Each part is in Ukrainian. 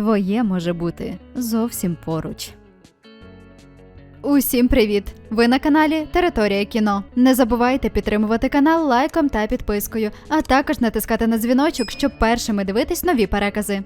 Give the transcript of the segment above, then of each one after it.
твоє може бути зовсім поруч. Усім привіт! Ви на каналі Територія кіно. Не забувайте підтримувати канал лайком та підпискою, а також натискати на дзвіночок, щоб першими дивитись нові перекази.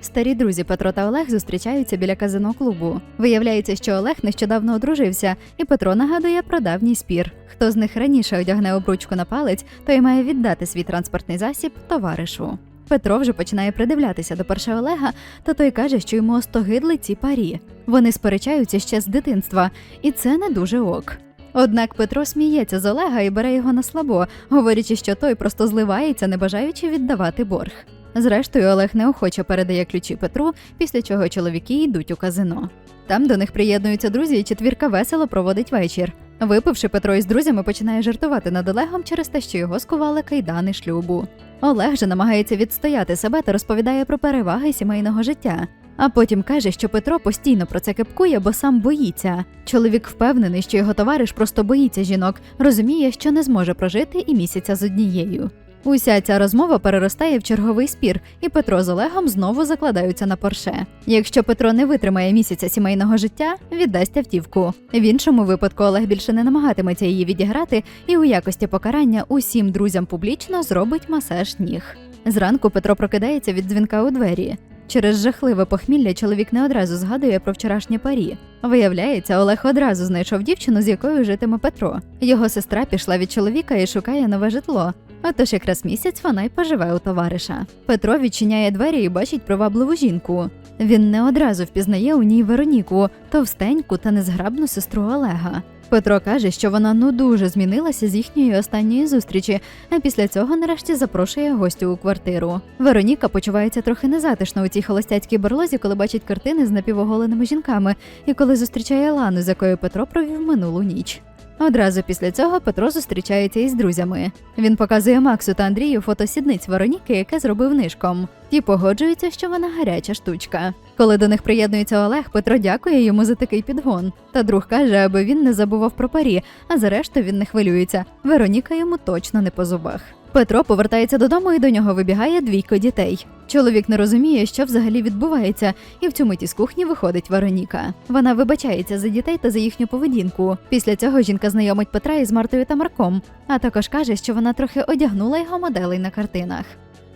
Старі друзі Петро та Олег зустрічаються біля казино клубу. Виявляється, що Олег нещодавно одружився, і Петро нагадує про давній спір. Хто з них раніше одягне обручку на палець, той має віддати свій транспортний засіб товаришу. Петро вже починає придивлятися до перша Олега, та той каже, що йому остогидли ці парі. Вони сперечаються ще з дитинства, і це не дуже ок. Однак Петро сміється з Олега і бере його на слабо, говорячи, що той просто зливається, не бажаючи віддавати борг. Зрештою, Олег неохоче передає ключі Петру, після чого чоловіки йдуть у казино. Там до них приєднуються друзі, і четвірка весело проводить вечір. Випивши, Петро із друзями починає жартувати над Олегом через те, що його скували кайдани шлюбу. Олег же намагається відстояти себе та розповідає про переваги сімейного життя. А потім каже, що Петро постійно про це кепкує, бо сам боїться. Чоловік впевнений, що його товариш просто боїться жінок, розуміє, що не зможе прожити і місяця з однією. Уся ця розмова переростає в черговий спір, і Петро з Олегом знову закладаються на порше. Якщо Петро не витримає місяця сімейного життя, віддасть автівку. В іншому випадку Олег більше не намагатиметься її відіграти, і у якості покарання усім друзям публічно зробить масаж ніг. Зранку Петро прокидається від дзвінка у двері. Через жахливе похмілля чоловік не одразу згадує про вчорашнє парі. Виявляється, Олег одразу знайшов дівчину, з якою житиме Петро. Його сестра пішла від чоловіка і шукає нове житло. Отож якраз місяць вона й поживе у товариша. Петро відчиняє двері і бачить привабливу жінку. Він не одразу впізнає у ній Вероніку, товстеньку та незграбну сестру Олега. Петро каже, що вона ну дуже змінилася з їхньої останньої зустрічі, а після цього нарешті запрошує гостю у квартиру. Вероніка почувається трохи незатишно у цій холостяцькій берлозі, коли бачить картини з напівоголеними жінками, і коли зустрічає Лану, з якою Петро провів минулу ніч. Одразу після цього Петро зустрічається із друзями. Він показує Максу та Андрію фото сідниць Вероніки, яке зробив нишком. Ті погоджуються, що вона гаряча штучка. Коли до них приєднується Олег, Петро дякує йому за такий підгон. Та друг каже, аби він не забував про парі, а зрештою він не хвилюється. Вероніка йому точно не по зубах. Петро повертається додому і до нього вибігає двійко дітей. Чоловік не розуміє, що взагалі відбувається, і в цю миті з кухні виходить Вероніка. Вона вибачається за дітей та за їхню поведінку. Після цього жінка знайомить Петра із Мартою та Марком, а також каже, що вона трохи одягнула його моделей на картинах.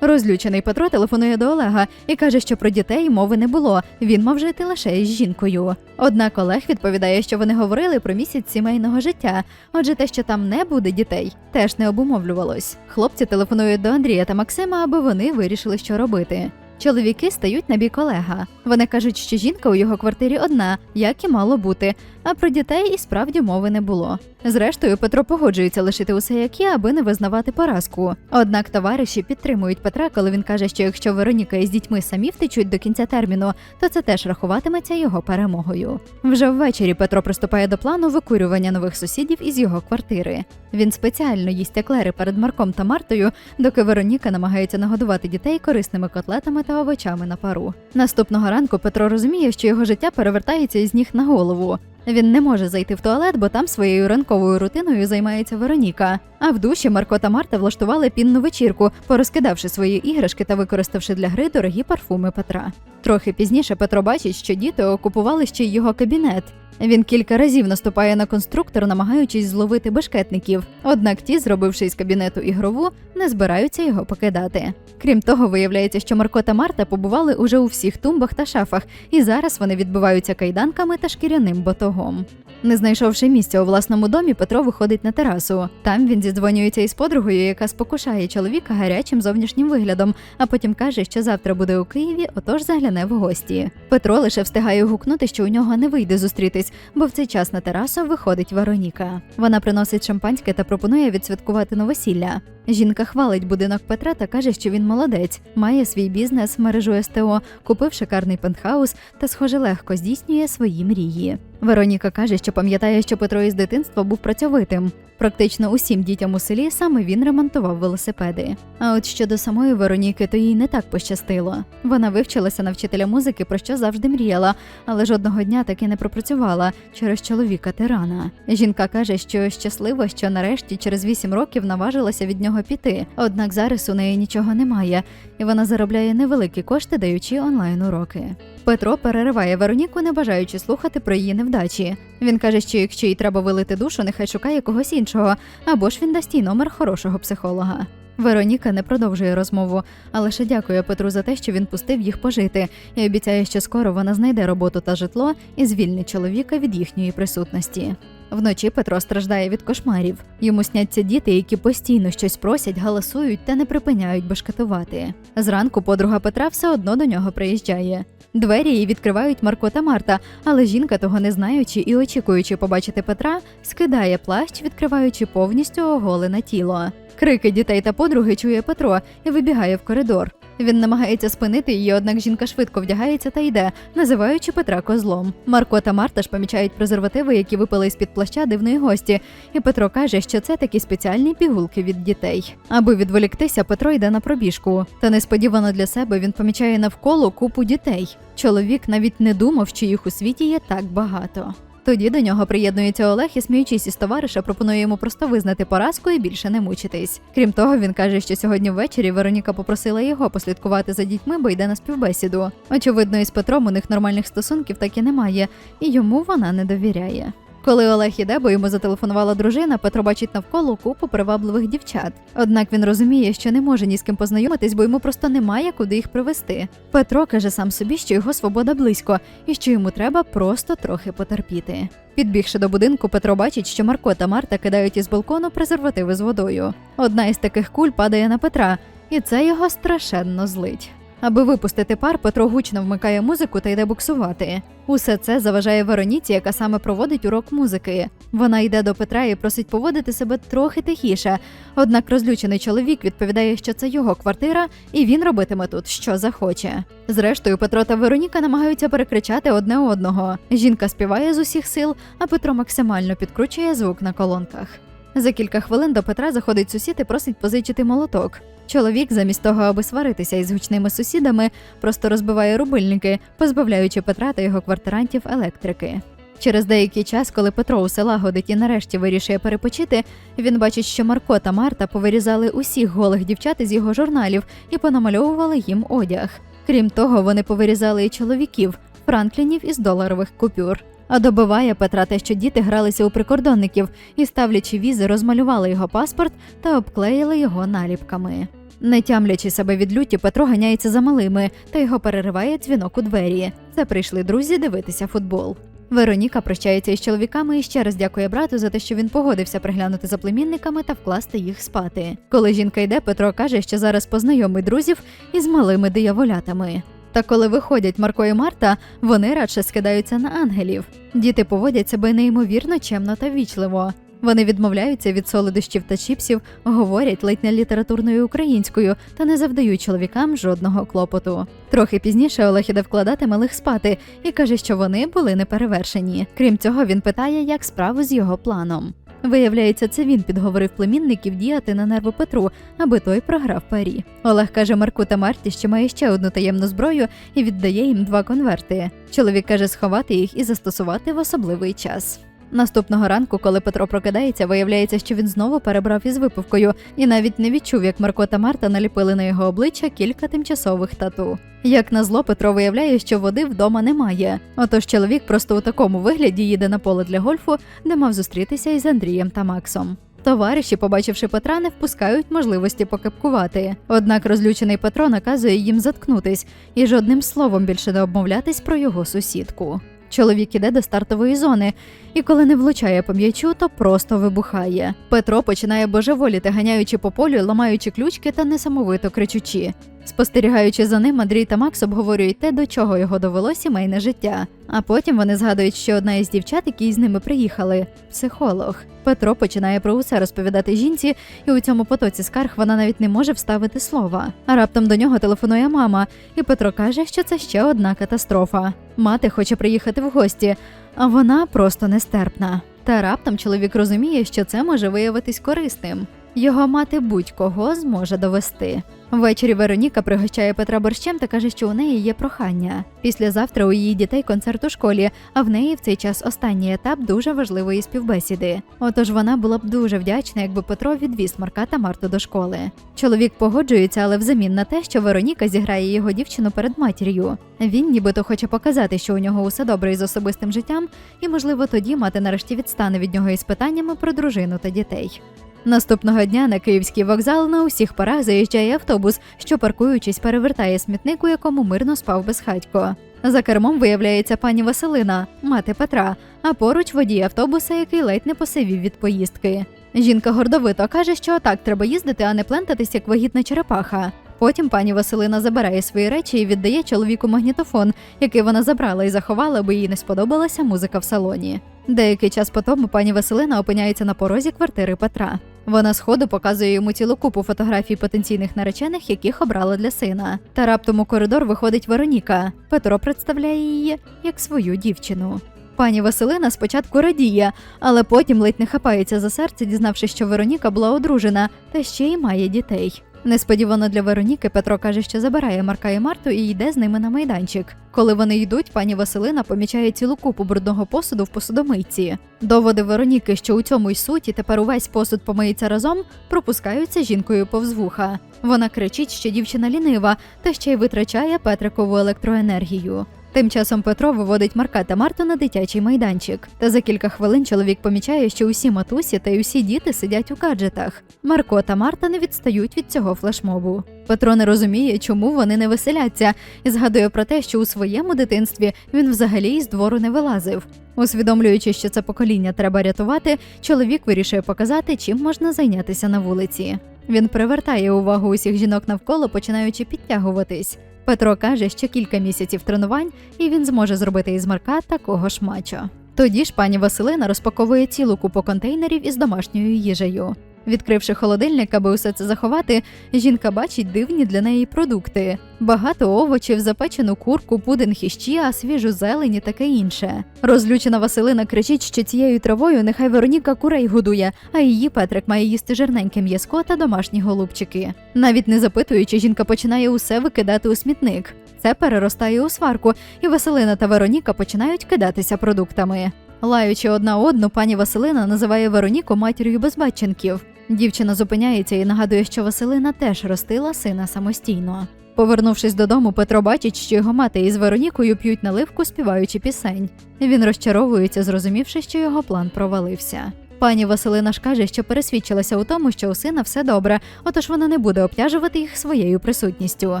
Розлючений Петро телефонує до Олега і каже, що про дітей мови не було. Він мав жити лише із жінкою. Однак Олег відповідає, що вони говорили про місяць сімейного життя. Отже, те, що там не буде дітей, теж не обумовлювалось. Хлопці телефонують до Андрія та Максима, аби вони вирішили, що робити. Чоловіки стають на бік Олега. Вони кажуть, що жінка у його квартирі одна, як і мало бути, а про дітей і справді мови не було. Зрештою, Петро погоджується лишити усе як є, аби не визнавати поразку. Однак товариші підтримують Петра, коли він каже, що якщо Вероніка із дітьми самі втечуть до кінця терміну, то це теж рахуватиметься його перемогою. Вже ввечері Петро приступає до плану викурювання нових сусідів із його квартири. Він спеціально їсть еклери перед Марком та Мартою, доки Вероніка намагається нагодувати дітей корисними котлетами та овочами на пару. Наступного ранку Петро розуміє, що його життя перевертається із ніг на голову. Він не може зайти в туалет, бо там своєю ранковою рутиною займається Вероніка. А в душі Марко та Марта влаштували пінну вечірку, порозкидавши свої іграшки та використавши для гри дорогі парфуми Петра. Трохи пізніше Петро бачить, що діти окупували ще й його кабінет. Він кілька разів наступає на конструктор, намагаючись зловити бешкетників. Однак ті, зробивши із кабінету ігрову, не збираються його покидати. Крім того, виявляється, що Марко та Марта побували уже у всіх тумбах та шафах, і зараз вони відбиваються кайданками та шкіряним батогом. Не знайшовши місця у власному домі, Петро виходить на терасу. Там він зідзвонюється із подругою, яка спокушає чоловіка гарячим зовнішнім виглядом, а потім каже, що завтра буде у Києві, отож загляне в гості. Петро лише встигає гукнути, що у нього не вийде зустрітись, бо в цей час на терасу виходить Вероніка. Вона приносить шампанське та пропонує відсвяткувати новосілля. Жінка хвалить будинок Петра та каже, що він молодець, має свій бізнес, мережу СТО, купив шикарний пентхаус та, схоже, легко здійснює свої мрії. Вероніка каже, що пам'ятає, що Петро із дитинства був працьовитим. Практично усім дітям у селі саме він ремонтував велосипеди. А от щодо самої Вероніки, то їй не так пощастило. Вона вивчилася на вчителя музики, про що завжди мріяла, але жодного дня таки не пропрацювала через чоловіка тирана. Жінка каже, що щаслива, що нарешті через 8 років наважилася від нього піти. Однак зараз у неї нічого немає, і вона заробляє невеликі кошти, даючи онлайн уроки. Петро перериває Вероніку, не бажаючи слухати про її невдачі. Він каже, що якщо їй треба вилити душу, нехай шукає когось іншого, або ж він дасть їй номер хорошого психолога. Вероніка не продовжує розмову, а лише дякує Петру за те, що він пустив їх пожити, і обіцяє, що скоро вона знайде роботу та житло і звільнить чоловіка від їхньої присутності. Вночі Петро страждає від кошмарів. Йому сняться діти, які постійно щось просять, галасують та не припиняють бешкетувати. Зранку подруга Петра все одно до нього приїжджає. Двері їй відкривають Марко та Марта, але жінка, того не знаючи і очікуючи побачити Петра, скидає плащ, відкриваючи повністю оголене тіло. Крики дітей та подруги чує Петро і вибігає в коридор. Він намагається спинити її, однак жінка швидко вдягається та йде, називаючи Петра козлом. Марко та Марта ж помічають презервативи, які випали з під плаща дивної гості, і Петро каже, що це такі спеціальні пігулки від дітей. Аби відволіктися, Петро йде на пробіжку. Та несподівано для себе він помічає навколо купу дітей. Чоловік навіть не думав, що їх у світі є так багато. Тоді до нього приєднується Олег і, сміючись із товариша, пропонує йому просто визнати поразку і більше не мучитись. Крім того, він каже, що сьогодні ввечері Вероніка попросила його послідкувати за дітьми, бо йде на співбесіду. Очевидно, із Петром у них нормальних стосунків так і немає, і йому вона не довіряє. Коли Олег іде, бо йому зателефонувала дружина, Петро бачить навколо купу привабливих дівчат. Однак він розуміє, що не може ні з ким познайомитись, бо йому просто немає куди їх привести. Петро каже сам собі, що його свобода близько, і що йому треба просто трохи потерпіти. Підбігши до будинку, Петро бачить, що Марко та Марта кидають із балкону презервативи з водою. Одна із таких куль падає на Петра, і це його страшенно злить. Аби випустити пар, Петро гучно вмикає музику та йде буксувати. Усе це заважає Вероніці, яка саме проводить урок музики. Вона йде до Петра і просить поводити себе трохи тихіше. Однак розлючений чоловік відповідає, що це його квартира, і він робитиме тут, що захоче. Зрештою, Петро та Вероніка намагаються перекричати одне одного. Жінка співає з усіх сил, а Петро максимально підкручує звук на колонках. За кілька хвилин до Петра заходить сусід і просить позичити молоток. Чоловік, замість того, аби сваритися із гучними сусідами, просто розбиває рубильники, позбавляючи Петра та його квартирантів електрики. Через деякий час, коли Петро усе лагодить і нарешті вирішує перепочити, він бачить, що Марко та Марта повирізали усіх голих дівчат із його журналів і понамальовували їм одяг. Крім того, вони повирізали і чоловіків, франклінів із доларових купюр. А добиває Петра те, що діти гралися у прикордонників і, ставлячи візи, розмалювали його паспорт та обклеїли його наліпками. Не тямлячи себе від люті, Петро ганяється за малими, та його перериває дзвінок у двері. Це прийшли друзі дивитися футбол. Вероніка прощається із чоловіками і ще раз дякує брату за те, що він погодився приглянути за племінниками та вкласти їх спати. Коли жінка йде, Петро каже, що зараз познайомить друзів із малими дияволятами. Та коли виходять Марко і Марта, вони радше скидаються на ангелів. Діти поводять себе неймовірно чемно та вічливо. Вони відмовляються від солодощів та чіпсів, говорять ледь не літературною українською та не завдають чоловікам жодного клопоту. Трохи пізніше Олег іде вкладати малих спати і каже, що вони були неперевершені. Крім цього, він питає, як справи з його планом. Виявляється, це він підговорив племінників діяти на нерви Петру, аби той програв парі. Олег каже Марку та Марті, що має ще одну таємну зброю і віддає їм два конверти. Чоловік каже сховати їх і застосувати в особливий час. Наступного ранку, коли Петро прокидається, виявляється, що він знову перебрав із випивкою і навіть не відчув, як Марко та Марта наліпили на його обличчя кілька тимчасових тату. Як назло, Петро виявляє, що води вдома немає. Отож чоловік просто у такому вигляді їде на поле для гольфу, де мав зустрітися із Андрієм та Максом. Товариші, побачивши Петра, не впускають можливості покепкувати. Однак розлючений Петро наказує їм заткнутись і жодним словом більше не обмовлятись про його сусідку. Чоловік іде до стартової зони, і коли не влучає по м'ячу, то просто вибухає. Петро починає божеволіти, ганяючи по полю, ламаючи ключки та несамовито кричучи. Спостерігаючи за ним, Андрій та Макс обговорюють те, до чого його довело сімейне життя. А потім вони згадують, що одна із дівчат, які з ними приїхали, психолог. Петро починає про усе розповідати жінці, і у цьому потоці скарг вона навіть не може вставити слова. А раптом до нього телефонує мама, і Петро каже, що це ще одна катастрофа. Мати хоче приїхати в гості, а вона просто нестерпна. Та раптом чоловік розуміє, що це може виявитись корисним. Його мати будь-кого зможе довести. Ввечері Вероніка пригощає Петра борщем та каже, що у неї є прохання. Післязавтра у її дітей концерт у школі, а в неї в цей час останній етап дуже важливої співбесіди. Отож вона була б дуже вдячна, якби Петро відвіз Марка та Марту до школи. Чоловік погоджується, але взамін на те, що Вероніка зіграє його дівчину перед матір'ю. Він нібито хоче показати, що у нього усе добре із особистим життям, і можливо тоді мати нарешті відстане від нього із питаннями про дружину та дітей. Наступного дня на київський вокзал на усіх парах заїжджає автобус, що паркуючись, перевертає смітник, у якому мирно спав безхатько. За кермом виявляється пані Василина, мати Петра, а поруч водій автобуса, який ледь не посивів від поїздки. Жінка гордовито каже, що так треба їздити, а не плентатись, як вагітна черепаха. Потім пані Василина забирає свої речі і віддає чоловіку магнітофон, який вона забрала і заховала, бо їй не сподобалася музика в салоні. Деякий час по тому пані Василина опиняється на порозі квартири Петра. Вона сходу показує йому цілу купу фотографій потенційних наречених, яких обрала для сина. Та раптом у коридор виходить Вероніка. Петро представляє її як свою дівчину. Пані Василина спочатку радіє, але потім ледь не хапається за серце, дізнавшись, що Вероніка була одружена та ще й має дітей. Несподівано для Вероніки Петро каже, що забирає Марка і Марту і йде з ними на майданчик. Коли вони йдуть, пані Василина помічає цілу купу брудного посуду в посудомийці. Доводи Вероніки, що у цьому й суті тепер увесь посуд помиється разом, пропускаються жінкою повз вуха. Вона кричить, що дівчина лінива та ще й витрачає Петрикову електроенергію. Тим часом Петро виводить Марка та Марту на дитячий майданчик. Та за кілька хвилин чоловік помічає, що усі матусі та й усі діти сидять у гаджетах. Марко та Марта не відстають від цього флешмобу. Петро не розуміє, чому вони не веселяться, і згадує про те, що у своєму дитинстві він взагалі із двору не вилазив. Усвідомлюючи, що це покоління треба рятувати, чоловік вирішує показати, чим можна зайнятися на вулиці. Він привертає увагу усіх жінок навколо, починаючи підтягуватись. Петро каже, що кілька місяців тренувань, і він зможе зробити із Марка такого ж мачо. Тоді ж пані Василина розпаковує цілу купу контейнерів із домашньою їжею. Відкривши холодильник, аби усе це заховати, жінка бачить дивні для неї продукти: багато овочів, запечену курку, пудинг із чіа, свіжу зелень і таке інше. Розлючена Василина кричить, що цією травою нехай Вероніка курей годує, а її Петрик має їсти жирненьке м'язко та домашні голубчики. Навіть не запитуючи, жінка починає усе викидати у смітник. Це переростає у сварку, і Василина та Вероніка починають кидатися продуктами. Лаючи одна одну, пані Василина називає Вероніку матір'ю безбатченків. Дівчина зупиняється і нагадує, що Василина теж ростила сина самостійно. Повернувшись додому, Петро бачить, що його мати із Веронікою п'ють наливку, співаючи пісень. Він розчаровується, зрозумівши, що його план провалився. Пані Василина ж каже, що пересвідчилася у тому, що у сина все добре, отож вона не буде обтяжувати їх своєю присутністю.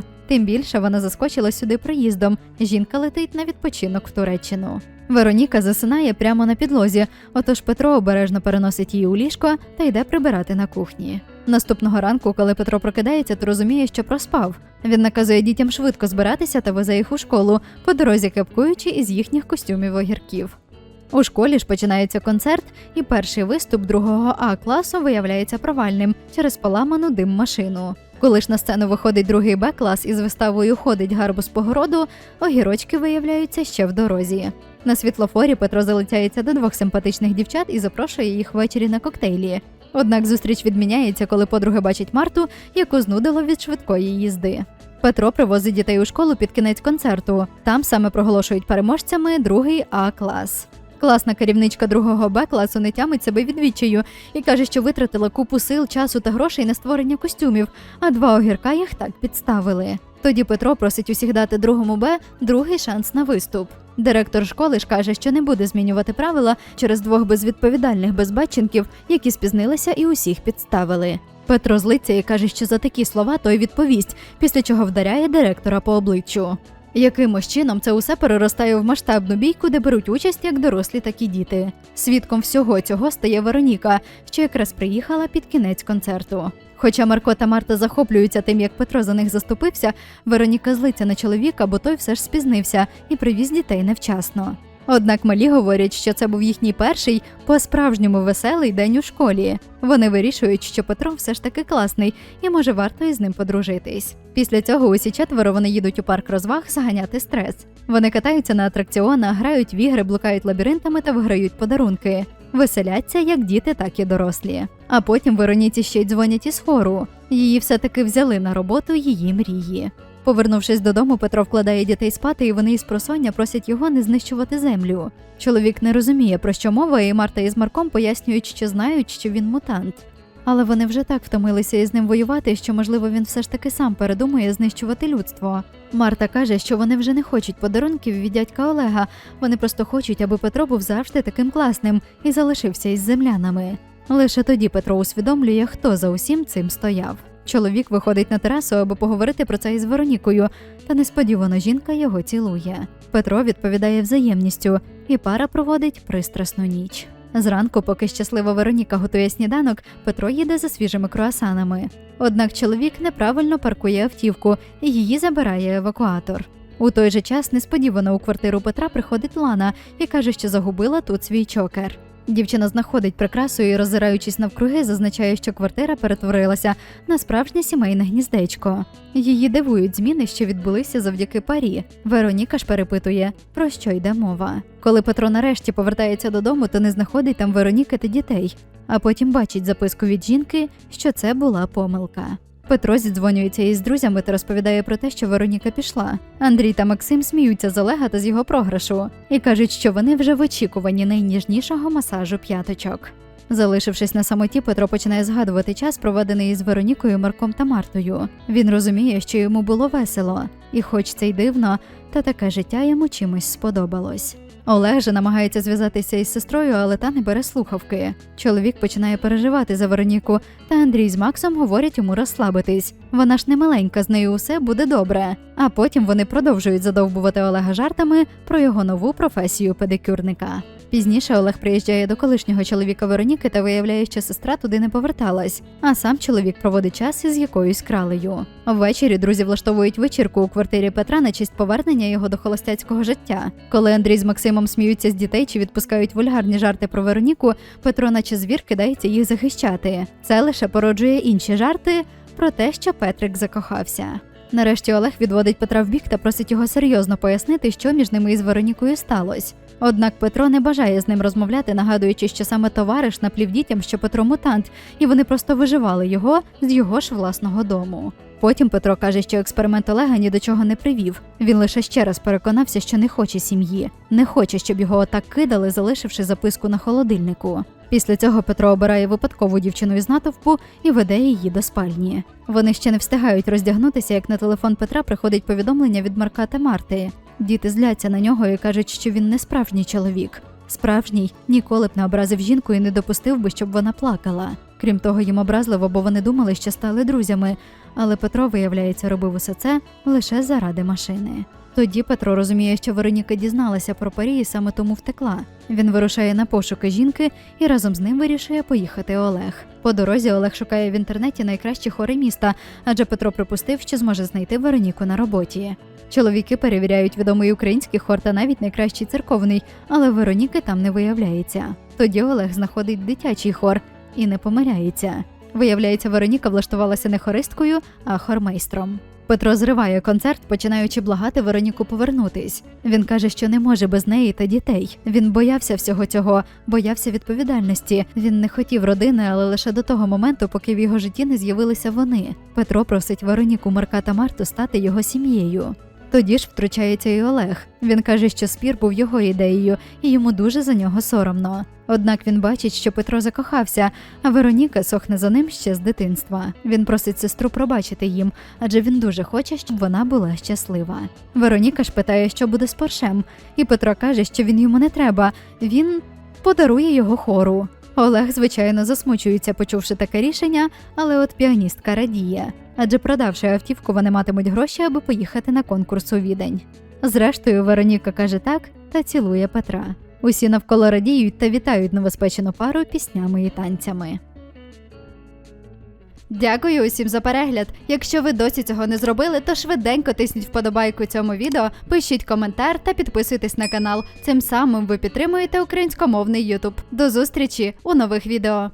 Тим більше вона заскочила сюди приїздом. Жінка летить на відпочинок в Туреччину. Вероніка засинає прямо на підлозі, отож Петро обережно переносить її у ліжко та йде прибирати на кухні. Наступного ранку, коли Петро прокидається, то розуміє, що проспав. Він наказує дітям швидко збиратися та везе їх у школу, по дорозі кепкуючи із їхніх костюмів огірків. У школі ж починається концерт, і перший виступ другого А класу виявляється провальним через поламану дим машину. Коли ж на сцену виходить другий Б клас і з виставою ходить гарбуз по городу, огірочки виявляються ще в дорозі. На світлофорі Петро залицяється до двох симпатичних дівчат і запрошує їх ввечері на коктейлі. Однак зустріч відміняється, коли подруги бачать Марту, яку знудило від швидкої їзди. Петро привозить дітей у школу під кінець концерту. Там саме проголошують переможцями другий А клас. Класна керівничка другого Б класу не тямить себе від відчаю і каже, що витратила купу сил, часу та грошей на створення костюмів, а два огірка їх так підставили. Тоді Петро просить усіх дати другому Б другий шанс на виступ. Директор школи ж каже, що не буде змінювати правила через двох безвідповідальних безбатченків, які спізнилися і усіх підставили. Петро злиться і каже, що за такі слова той відповість, після чого вдаряє директора по обличчю. Якимось чином це усе переростає в масштабну бійку, де беруть участь як дорослі, так і діти. Свідком всього цього стає Вероніка, що якраз приїхала під кінець концерту. Хоча Марко та Марта захоплюються тим, як Петро за них заступився, Вероніка злиться на чоловіка, бо той все ж спізнився і привіз дітей невчасно. Однак малі говорять, що це був їхній перший по-справжньому веселий день у школі. Вони вирішують, що Петро все ж таки класний і може варто із ним подружитись. Після цього усі четверо вони їдуть у парк розваг заганяти стрес. Вони катаються на атракціонах, грають в ігри, блукають лабіринтами та виграють подарунки. Веселяться як діти, так і дорослі. А потім Вероніці ще й дзвонять із хору. Її все-таки взяли на роботу її мрії. Повернувшись додому, Петро вкладає дітей спати, і вони із просоння просять його не знищувати землю. Чоловік не розуміє, про що мова, і Марта із Марком пояснюють, що знають, що він мутант. Але вони вже так втомилися із ним воювати, що, можливо, він все ж таки сам передумує знищувати людство. Марта каже, що вони вже не хочуть подарунків від дядька Олега, вони просто хочуть, аби Петро був завжди таким класним і залишився із землянами. Лише тоді Петро усвідомлює, хто за усім цим стояв. Чоловік виходить на терасу, аби поговорити про це із Веронікою, та несподівано жінка його цілує. Петро відповідає взаємністю, і пара проводить пристрасну ніч. Зранку, поки щаслива Вероніка готує сніданок, Петро їде за свіжими круасанами. Однак чоловік неправильно паркує автівку і її забирає евакуатор. У той же час несподівано у квартиру Петра приходить Лана і каже, що загубила тут свій чокер. Дівчина знаходить прикрасу і, роззираючись навкруги, зазначає, що квартира перетворилася на справжнє сімейне гніздечко. Її дивують зміни, що відбулися завдяки парі. Вероніка ж перепитує, про що йде мова. Коли Петро нарешті повертається додому, то не знаходить там Вероніки та дітей, а потім бачить записку від жінки, що це була помилка. Петро зідзвонюється із друзями та розповідає про те, що Вероніка пішла. Андрій та Максим сміються з Олега та з його програшу і кажуть, що вони вже в очікуванні найніжнішого масажу п'яточок. Залишившись на самоті, Петро починає згадувати час, проведений із Веронікою, Марком та Мартою. Він розуміє, що йому було весело, і, хоч це й дивно, та таке життя йому чимось сподобалось. Олег же намагається зв'язатися із сестрою, але та не бере слухавки. Чоловік починає переживати за Вероніку, та Андрій з Максом говорять йому розслабитись. Вона ж не маленька, з нею усе буде добре. А потім вони продовжують задовбувати Олега жартами про його нову професію педикюрника. Пізніше Олег приїжджає до колишнього чоловіка Вероніки та виявляє, що сестра туди не поверталась, а сам чоловік проводить час із якоюсь кралею. Ввечері друзі влаштовують вечірку у квартирі Петра на честь повернення його до холостяцького життя. Коли Андрій з Максимом сміються з дітей чи відпускають вульгарні жарти про Вероніку, Петро, наче звір, кидається їх захищати. Це лише породжує інші жарти про те, що Петрик закохався. Нарешті Олег відводить Петра в бік та просить його серйозно пояснити, що між ними із Веронікою сталося. Однак Петро не бажає з ним розмовляти, нагадуючи, що саме товариш наплів дітям, що Петро мутант, і вони просто виживали його з його ж власного дому. Потім Петро каже, що експеримент Олега ні до чого не привів. Він лише ще раз переконався, що не хоче сім'ї, не хоче, щоб його отак кидали, залишивши записку на холодильнику. Після цього Петро обирає випадкову дівчину із натовпу і веде її до спальні. Вони ще не встигають роздягнутися, як на телефон Петра приходить повідомлення від Марка та Марти. Діти зляться на нього і кажуть, що він не справжній чоловік. Справжній ніколи б не образив жінку і не допустив би, щоб вона плакала. Крім того, їм образливо, бо вони думали, що стали друзями. Але Петро, виявляється, робив усе це лише заради машини. Тоді Петро розуміє, що Вероніка дізналася про парі і саме тому втекла. Він вирушає на пошуки жінки і разом з ним вирішує поїхати Олег. По дорозі Олег шукає в інтернеті найкращі хори міста, адже Петро припустив, що зможе знайти Вероніку на роботі. Чоловіки перевіряють відомий український хор та навіть найкращий церковний, але Вероніки там не виявляється. Тоді Олег знаходить дитячий хор і не помиляється. Виявляється, Вероніка влаштувалася не хористкою, а хормейстром. Петро зриває концерт, починаючи благати Вероніку повернутись. Він каже, що не може без неї та дітей. Він боявся всього цього, боявся відповідальності. Він не хотів родини, але лише до того моменту, поки в його житті не з'явилися вони. Петро просить Вероніку, Марка та Марту стати його сім'єю. Тоді ж втручається і Олег. Він каже, що спір був його ідеєю, і йому дуже за нього соромно. Однак він бачить, що Петро закохався, а Вероніка сохне за ним ще з дитинства. Він просить сестру пробачити їм, адже він дуже хоче, щоб вона була щаслива. Вероніка ж питає, що буде з Поршем, і Петро каже, що він йому не треба. Він подарує його хору. Олег, звичайно, засмучується, почувши таке рішення, але от піаністка радіє. Адже продавши автівку, вони матимуть гроші, аби поїхати на конкурс у відень. Зрештою, Вероніка каже так та цілує Петра. Усі навколо радіють та вітають новоспечену пару піснями і танцями. Дякую усім за перегляд. Якщо ви досі цього не зробили, то швиденько тисніть вподобайку цьому відео, пишіть коментар та підписуйтесь на канал. Цим самим ви підтримуєте українськомовний Ютуб. До зустрічі у нових відео.